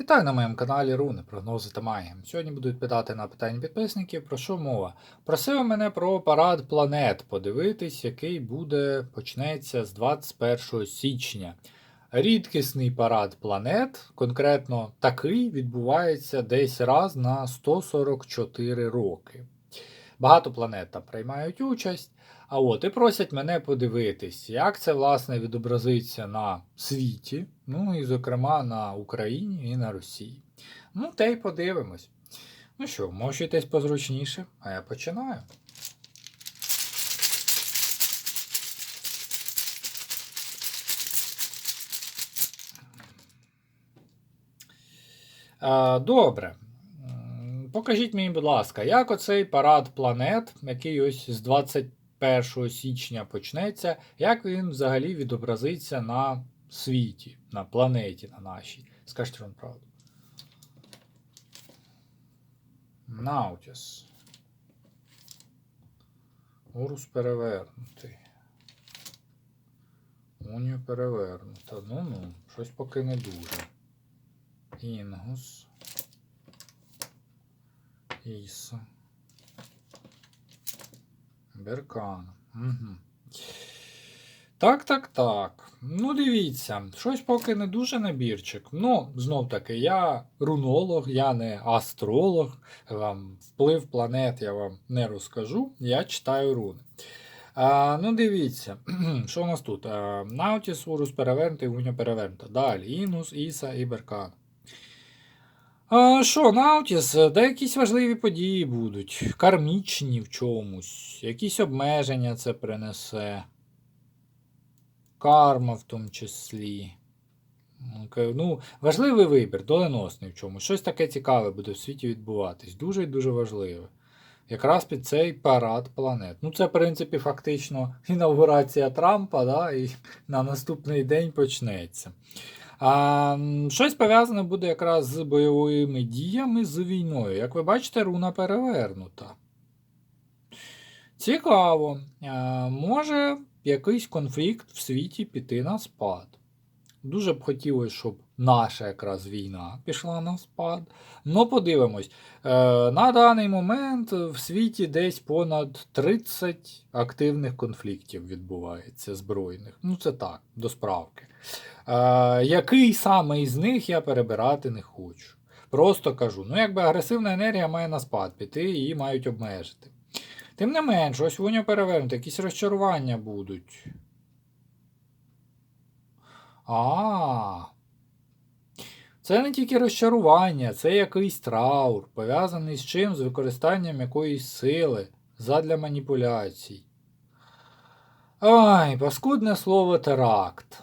Вітаю на моєму каналі Руни, прогнози та магія. Сьогодні буду відповідати на питання підписників. Про що мова? Просили мене про парад планет подивитись, який буде почнеться з 21 січня. Рідкісний парад планет, конкретно такий, відбувається десь раз на 144 роки. Багато планет приймають участь. А от і просять мене подивитись, як це власне відобразиться на світі, ну і, зокрема, на Україні і на Росії. Ну, те й подивимось. Ну що, мочитесь позручніше, а я починаю. Добре. Покажіть мені, будь ласка, як оцей парад планет, який ось з 21 січня почнеться, як він взагалі відобразиться на світі, на планеті на нашій? Скажіть вам правду. Наутіс. Урус перевернутий. Унію перевернута. Ну-ну, щось поки не дуже. Інгус. Іса. Беркан. Угу. Так, так, так. Ну, дивіться, щось поки не дуже набірчик. Ну, знов таки, я рунолог, я не астролог. Вам вплив планет я вам не розкажу. Я читаю руни. А, ну, дивіться, що у нас тут? Наутіс, Урус перевернутий, Уня перевернута. Далі Інус, Іса і Беркан. А, Що, Наутіс, де якісь важливі події будуть, кармічні в чомусь, якісь обмеження це принесе. Карма в тому числі. Ну, важливий вибір, доленосний в чомусь. Щось таке цікаве буде в світі відбуватись. Дуже і дуже важливе. Якраз під цей парад планет. Ну, це, в принципі, фактично інаугурація Трампа, да, і на наступний день почнеться. А, щось пов'язане буде якраз з бойовими діями з війною. Як ви бачите, руна перевернута. Цікаво. А, може якийсь конфлікт в світі піти на спад. Дуже б хотілося, щоб наша якраз війна пішла на спад. Ну, подивимось. Е, на даний момент в світі десь понад 30 активних конфліктів відбувається збройних. Ну, це так, до справки. Е, який саме із них я перебирати не хочу. Просто кажу, ну якби агресивна енергія має на спад піти, її мають обмежити. Тим не менш, ось воно перевернуто, якісь розчарування будуть. А. Це не тільки розчарування, це якийсь траур, пов'язаний з чим? З використанням якоїсь сили задля маніпуляцій. Ай, паскудне слово теракт.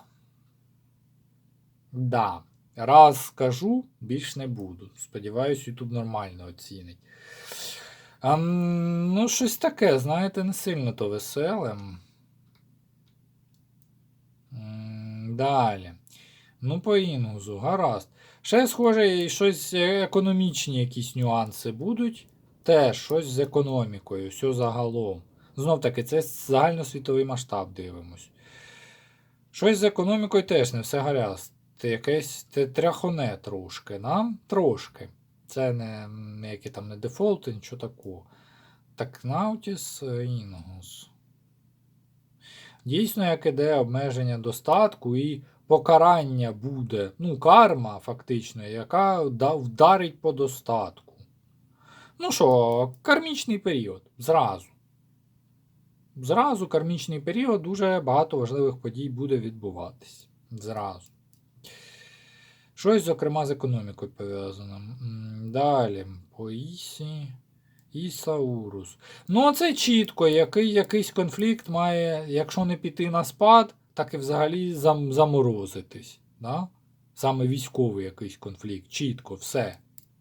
Да. Раз скажу, більш не буду. Сподіваюсь, YouTube нормально оцінить. А, ну, щось таке, знаєте, не сильно то веселе. Далі. Ну, по інгузу, гаразд. Ще, схоже, щось е, економічні якісь нюанси будуть. Теж щось з економікою, все загалом. Знов таки, це загальносвітовий масштаб дивимось. Щось з економікою теж не все гаразд. Якесь тряхоне трошки, нам трошки. Це не які там не дефолти, нічого такого. Так, Наутіс Інгус. Дійсно, як іде обмеження достатку і покарання буде, ну, карма, фактично, яка вдарить по достатку. Ну що, кармічний період. Зразу. Зразу кармічний період дуже багато важливих подій буде відбуватись. Зразу. Щось, зокрема, з економікою пов'язано. Далі. По Ісі. Ісаурус. Ну, це чітко, який якийсь конфлікт має, якщо не піти на спад, так і взагалі зам, заморозитись. Да? Саме військовий якийсь конфлікт. Чітко, все.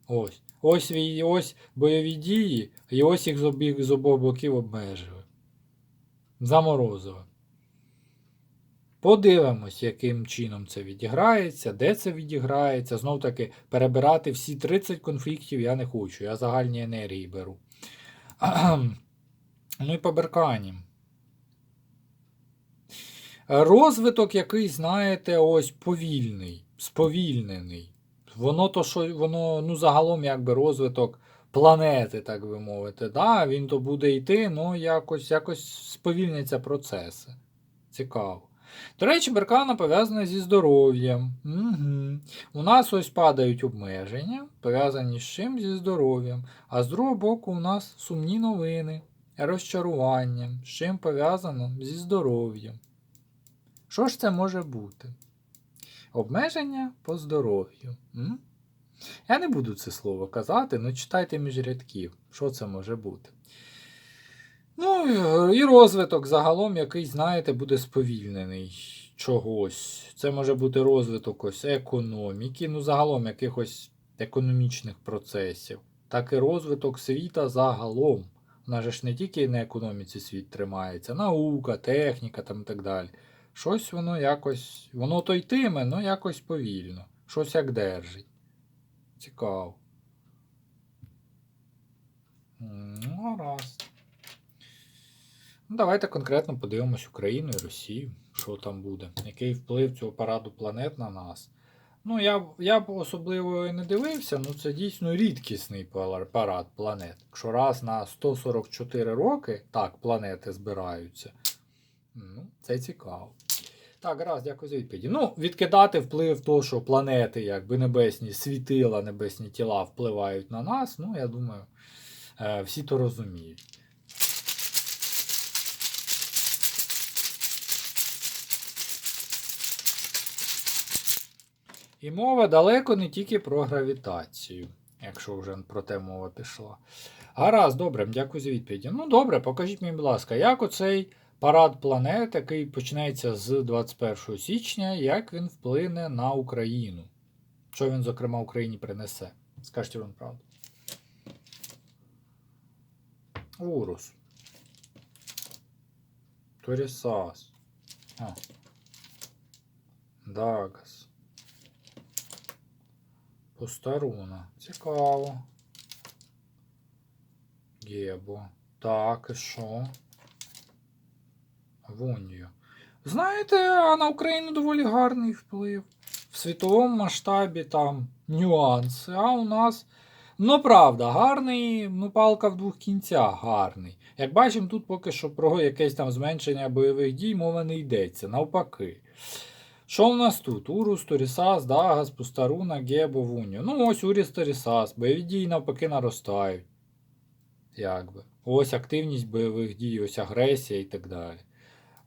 Ось. Ось, ось бойові дії, і ось їх з обох, з обох боків обмежили. Заморозили. Подивимось, яким чином це відіграється, де це відіграється. Знов таки, перебирати всі 30 конфліктів я не хочу. Я загальні енергії беру. ну і по беркані. Розвиток який, знаєте, ось повільний, сповільнений. воно то, що воно, ну, загалом, якби розвиток планети, так би мовити. Да, він то буде йти, ну якось, якось сповільняться процеси. Цікаво. До речі, беркана пов'язана зі здоров'ям. Угу. У нас ось падають обмеження, пов'язані з чим? Зі здоров'ям. А з другого боку, у нас сумні новини, розчарування, з чим пов'язано зі здоров'ям. Що ж це може бути? Обмеження по здоров'ю. Я не буду це слово казати, але читайте між рядків, що це може бути. Ну, і розвиток загалом якийсь, знаєте, буде сповільнений чогось. Це може бути розвиток ось економіки, ну, загалом якихось економічних процесів, так і розвиток світа загалом. У нас же ж не тільки на економіці світ тримається, наука, техніка там і так далі. Щось воно якось, воно то йтиме, але якось повільно. Щось як держить. Цікаво. Ну, гаразд. Ну, давайте конкретно подивимось Україну і Росію, що там буде, який вплив цього параду планет на нас. Ну, я, я б особливо і не дивився, ну це дійсно рідкісний парад планет. Якщо раз на 144 роки так планети збираються, ну, це цікаво. Так, раз, дякую за відповіді. Ну, відкидати вплив того, що планети, якби небесні світила, небесні тіла впливають на нас, ну, я думаю, е, всі то розуміють. І мова далеко не тільки про гравітацію, якщо вже про те мова пішла. Гаразд, добре, дякую за відповіді. Ну, добре, покажіть мені, будь ласка, як оцей парад планет, який починається з 21 січня, як він вплине на Україну? Що він, зокрема, Україні принесе? Скажіть вам правду. Урус. Торісас. А. Дагас. Постаруна. Цікаво. Гебо. Так, і що? Вунью. Знаєте, а на Україну доволі гарний вплив. В світовому масштабі там нюанси, а у нас. Ну, правда, гарний, ну, палка в двох кінцях гарний. Як бачимо, тут поки що про якесь там зменшення бойових дій мова не йдеться, навпаки. Що у нас тут? Урус, Торісас, Дагас, Пустаруна, Гебо, Вуньо. Ну, ось Уріс, Торісас. Бойові дії навпаки наростають. Якби. Ось активність бойових дій, ось агресія і так далі.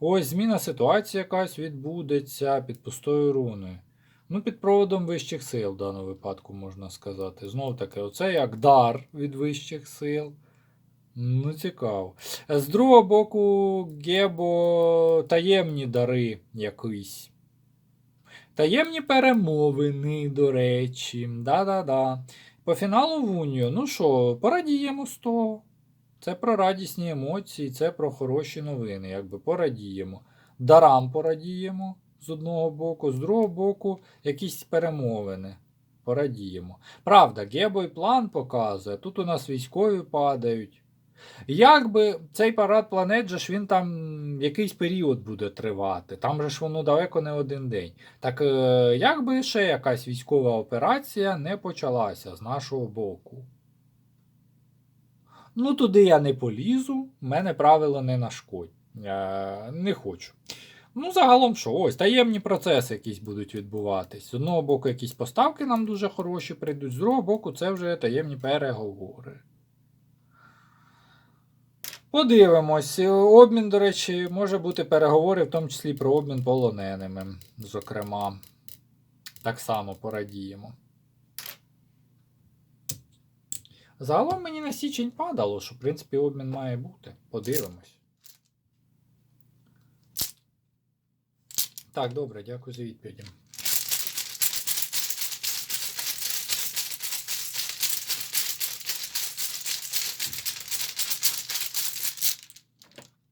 Ось зміна ситуації якась відбудеться під пустою руною. Ну, під проводом вищих сил в даному випадку можна сказати. Знов таки, оце як дар від вищих сил. Ну, цікаво. З другого боку, Гебо таємні дари якісь. Таємні перемовини, до речі. Да-да-да. По фіналу в Унію, ну що, порадіємо з того. Це про радісні емоції, це про хороші новини. Якби порадіємо. Дарам порадіємо з одного боку, з другого боку, якісь перемовини. Порадіємо. Правда, Гебой план показує. Тут у нас військові падають. Якби цей парад планет же ж він там якийсь період буде тривати. Там же ж воно далеко не один день. Так е, якби ще якась військова операція не почалася з нашого боку. Ну, туди я не полізу, в мене правило не нашкодь. Е, не хочу. Ну, загалом, що, ось таємні процеси якісь будуть відбуватись. З одного боку, якісь поставки нам дуже хороші прийдуть, з другого боку, це вже таємні переговори. Подивимось. Обмін, до речі, може бути переговори, в тому числі про обмін полоненими. Зокрема, так само порадіємо. Загалом мені на січень падало, що, в принципі, обмін має бути. Подивимось. Так, добре, дякую за відповіді.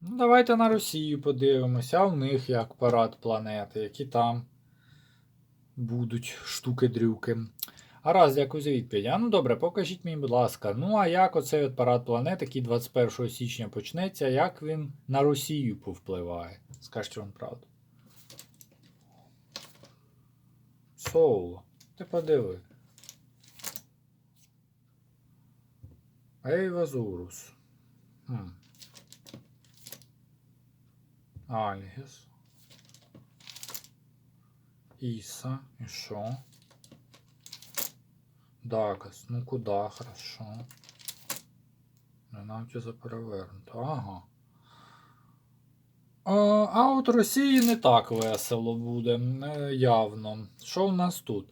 Ну, давайте на Росію подивимося, а в них як парад планети, які там будуть штуки-дрюки. Гаразд, дякую за відповідь. А ну добре, покажіть мені, будь ласка. Ну а як оцей от парад планет, який 21 січня почнеться, як він на Росію повпливає? Скажіть вам правду. Соуло. Ти подиви. Ей, Вазурус. Хм. Альгіс. Іса. І що? Дагас. Ну куда? Хорошо. Ненавтяза перевернуто. Ага. А, а от Росії не так весело буде, е, явно. Що в нас тут?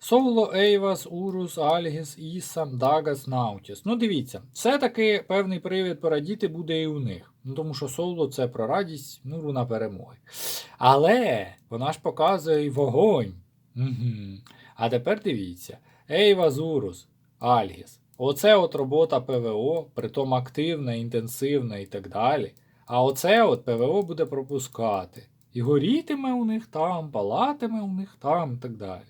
Соло, Ейвас, Урус, Альгіс, Ісам, Дагас, Наутіс. Ну, дивіться, все-таки певний привід порадіти буде і у них. Ну, тому що соло це про радість, ну, руна перемоги. Але вона ж показує і вогонь. Угу. А тепер дивіться: Ейвас, Урус, Альгіс. Оце от робота ПВО, притом активна, інтенсивна і так далі. А оце от ПВО буде пропускати. І горітиме у них там, палатиме у них там і так далі.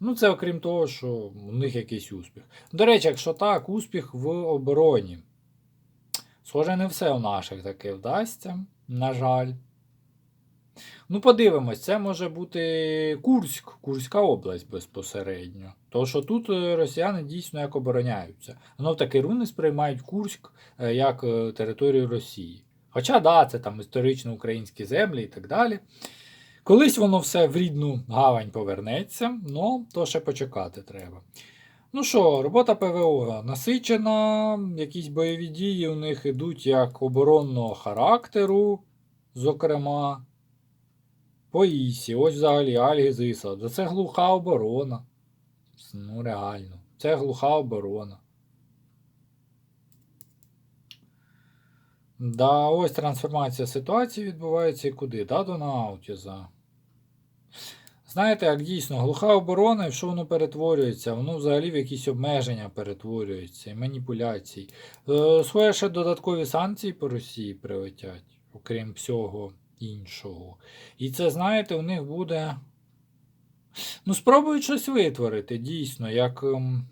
Ну, це окрім того, що у них якийсь успіх. До речі, якщо так, успіх в обороні. Схоже, не все у наших таки вдасться, на жаль. Ну, подивимось, це може бути Курськ, Курська область безпосередньо. Тому що тут е, росіяни дійсно як обороняються. Знов таки руни сприймають Курськ е, як е, територію Росії. Хоча, да, це там історично українські землі і так далі. Колись воно все в рідну гавань повернеться, ну то ще почекати треба. Ну що, робота ПВО насичена, якісь бойові дії у них ідуть як оборонного характеру, зокрема. По Ісі, ось взагалі Альгіз Іса. Да це глуха оборона. Ну, реально. Це глуха оборона. Да, ось трансформація ситуації відбувається і куди? Да, до Наутіза. Знаєте, як дійсно, глуха оборона, і що воно перетворюється? Воно взагалі в якісь обмеження перетворюється і маніпуляції. Е, Своє ще додаткові санкції по Росії прилетять, окрім всього іншого. І це, знаєте, у них буде. Ну, спробують щось витворити, дійсно, як. ем,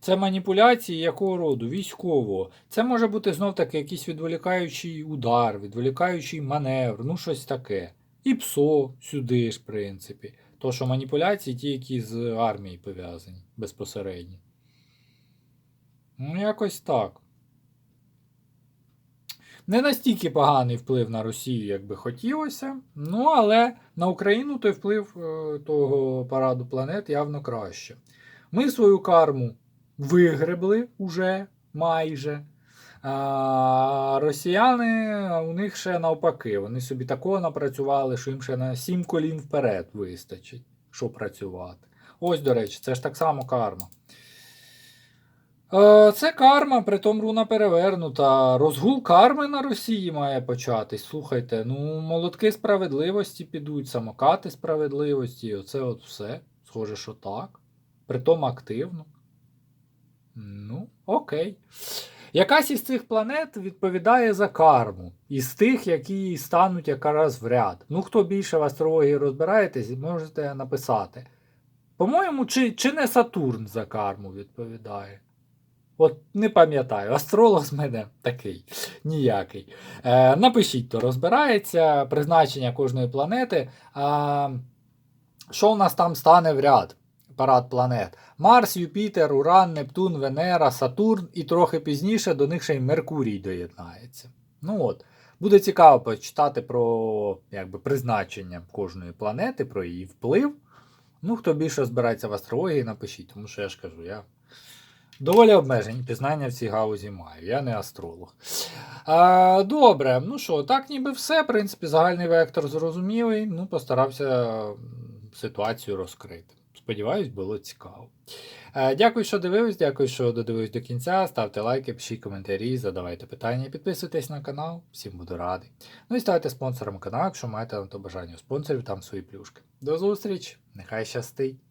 Це маніпуляції якого роду? Військового. Це може бути знов таки якийсь відволікаючий удар, відволікаючий маневр, ну щось таке. І ПСО сюди ж, в принципі. То, що маніпуляції ті, які з армією пов'язані безпосередньо. Ну, якось так. Не настільки поганий вплив на Росію, як би хотілося. Ну, але на Україну той вплив е, того параду планет явно краще. Ми свою карму вигребли уже майже. А росіяни у них ще навпаки. Вони собі такого напрацювали, що їм ще на сім колін вперед вистачить, щоб працювати. Ось, до речі, це ж так само карма. Е, Це карма, притом руна перевернута. Розгул карми на Росії має початись. Слухайте, ну, молотки справедливості підуть, самокати справедливості. Оце от все. Схоже, що так. Притом активно. Ну, окей. Якась із цих планет відповідає за карму. Із тих, які стануть якраз в ряд. Ну, хто більше в астрології розбираєтесь, можете написати. По-моєму, чи, чи не Сатурн за карму відповідає? От не пам'ятаю, астролог з мене такий ніякий. Е, Напишіть, то розбирається призначення кожної планети. А, Що у нас там стане в ряд? Парад планет. Марс, Юпітер, Уран, Нептун, Венера, Сатурн і трохи пізніше до них ще й Меркурій доєднається. Ну от. Буде цікаво почитати про якби, призначення кожної планети, про її вплив. Ну, хто більше збирається в астрології, напишіть, тому що я ж кажу, я доволі обмежені пізнання в цій гаузі маю. Я не астролог. А, добре, ну що, так ніби все. В принципі, загальний вектор зрозумілий. Ну, постарався ситуацію розкрити. Сподіваюсь, було цікаво. Е, Дякую, що дивились, дякую, що додивились до кінця. Ставте лайки, пишіть коментарі, задавайте питання, підписуйтесь на канал, всім буду радий. Ну і ставайте спонсором каналу, якщо маєте на то бажання у спонсорів там свої плюшки. До зустрічі, нехай щастить!